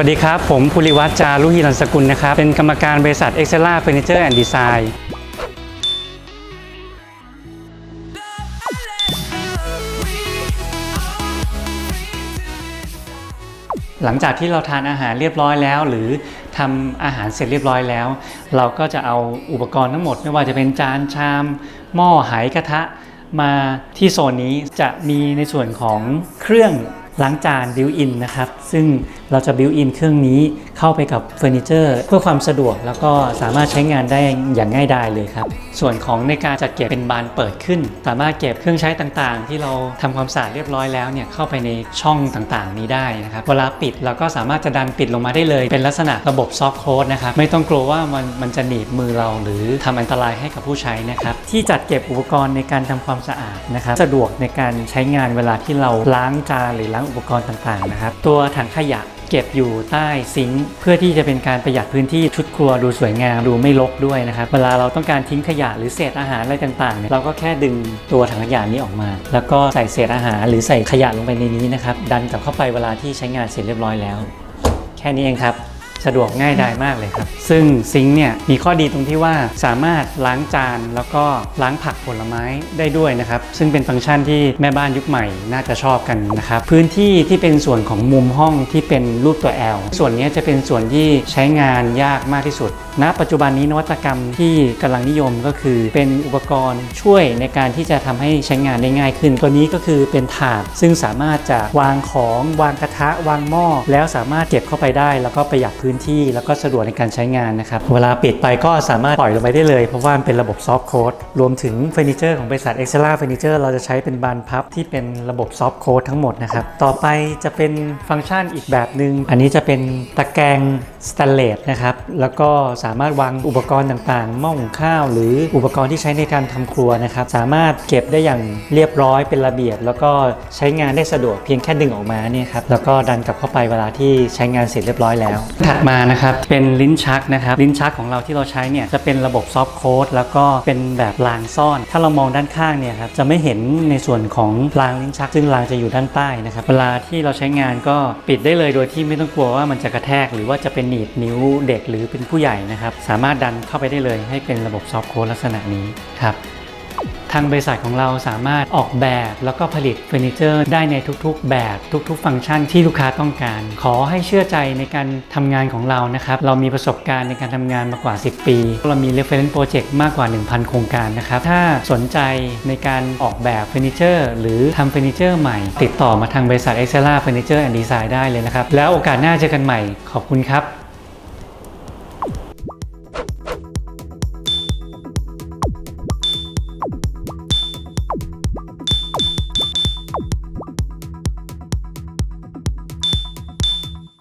วัสดีครับ ผมภูริวัฒน์จารุหิรันสกุลนะครับ เป็นกรรมการบริษัท Excella Furniture and Design หลังจากที่เราทานอาหารเรียบร้อยแล้ว หรือทำอาหารเสร็จเรียบร้อยแล้ว เราก็จะเอาอุปกรณ์ทั้งหมด ไม่ว่าจะเป็นจานชาม หม้อไหกระทะมาที่โซนนี้จะมีในส่วนของเครื่อง ล้างจานบิวอินนะครับ ซึ่งเราจะบิวอินเครื่องนี้ เข้าไปกับเฟอร์นิเจอร์เพื่อความสะดวก แล้วก็สามารถใช้งานได้อย่างง่ายดายเลยครับ ส่วนของในการจัดเก็บเป็นบานเปิดขึ้น สามารถเก็บเครื่องใช้ต่างๆ ที่เราทำความสะอาดเรียบร้อยแล้วเนี่ยเข้าไปในช่องต่างๆ นี้ได้นะครับเวลาปิดเราก็สามารถจะดันปิดลงมาได้เลย เป็นลักษณะระบบซอฟต์โค้ดนะครับไม่ต้องกลัวว่ามันมันจะหนีบมือเราหรือทำอันตรายให้กับผู้ใช้นะครับที่จัดเก็บอุปกรณ์ในการทำความสะอาดนะครับสะดวกในการใช้งานเวลาที่เราล้างจานหรือล้างอุปกรณ์ต่างๆนะครับตัวถังขยะ เก็บอยู่ใต้ซิงค์เพื่อที่จะเป็นการประหยัดพื้นที่ชุดครัวดูสวยงามดูไม่รกด้วยนะครับเวลาเราต้องการทิ้งขยะหรือเศษอาหารอะไรต่างๆเนี่ยเราก็แค่ดึงตัวถังขยะนี้ออกมา แล้วก็ใส่เศษอาหารหรือใส่ขยะลงไปในนี้นะครับดันกลับเข้าไปเวลาที่ใช้งานเสร็จเรียบร้อยแล้ว แค่นี้เองครับ สะดวกง่ายดายมากเลยครับ ซึ่งซิงค์เนี่ยมีข้อดีตรงที่ว่าสามารถล้างจานแล้วก็ล้างผักผลไม้ได้ด้วยนะครับ ซึ่งเป็นฟังก์ชันที่แม่บ้านยุคใหม่น่าจะชอบกันนะครับ พื้นที่ที่เป็นส่วนของมุมห้องที่เป็นรูปตัว L ส่วนนี้จะเป็นส่วนที่ใช้งานยากมากที่สุดณปัจจุบันนี้นวัตกรรมที่กำลังนิยมก็คือเป็นอุปกรณ์ช่วยในการที่จะทำให้ใช้งานได้ง่ายขึ้น ตัวนี้ก็คือเป็นถาดซึ่งสามารถจะวางของวางกระทะวางหม้อแล้วสามารถเก็บเข้าไปได้ แล้วก็ประหยัดพื้นที่แล้วก็สะดวกในการใช้งานนะครับ เวลาปิดไปก็สามารถปล่อยลงไปได้เลย เพราะว่ามันเป็นระบบซอฟต์โค้ดรวมถึงเฟอร์นิเจอร์ของบริษัท Excella Furniture เจอร์เราจะใช้เป็นบานพับที่เป็นระบบซอฟต์โค้ดทั้งหมดนะครับ ต่อไปจะเป็นฟังก์ชันอีกแบบหนึ่งอันนี้จะเป็นตะแกรงสแตนเลสนะครับแล้วก็สามารถวางอุปกรณ์ต่างๆหม้อหุงข้าว หรืออุปกรณ์ที่ใช้ในการทำครัวนะครับ สามารถเก็บได้อย่างเรียบร้อยเป็นระเบียบ แล้วก็ใช้งานได้สะดวกเพียงแค่ดึงออกมาเนี่ยครับแล้วก็ดันกลับเข้าไปเวลาที่ใช้งานเสร็จเรียบร้อยแล้วถัดมานะครับ เป็นลิ้นชักนะครับ ลิ้นชักของเราที่เราใช้เนี่ยจะเป็นระบบซอฟต์โค้ดแล้วก็เป็นแบบรางซ่อน ถ้าเรามองด้านข้างเนี่ยครับจะไม่เห็นในส่วนของรางลิ้นชัก ซึ่งรางจะอยู่ด้านใต้นะครับ เวลาที่เราใช้งานก็ปิดได้เลยโดยที่ไม่ต้องกลัวว่ามันจะกระแทก หรือว่าจะเป็นหนีบนิ้วเด็กหรือเป็นผู้ใหญ่นะครับ สามารถดันเข้าไปได้เลยให้เป็นระบบซอฟต์โค้ดลักษณะนี้ครับ ทางบริษัทของเราสามารถออกแบบแล้วก็ผลิตเฟอร์นิเจอร์ได้ในทุกๆ แบบทุกๆ ฟังก์ชันที่ลูกค้าต้องการ ขอให้เชื่อใจในการทำงานของเรานะครับเรามีประสบการณ์ในการทำงานมากว่า 10 ปี เรามี reference project มากกว่า 1,000 โครงการนะครับถ้าสนใจในการออกแบบเฟอร์นิเจอร์หรือทำเฟอร์นิเจอร์ใหม่ ติดต่อมาทางบริษัท Excella Furniture and Design ได้เลยนะครับแล้วโอกาสหน้าเจอกันใหม่ขอบคุณครับ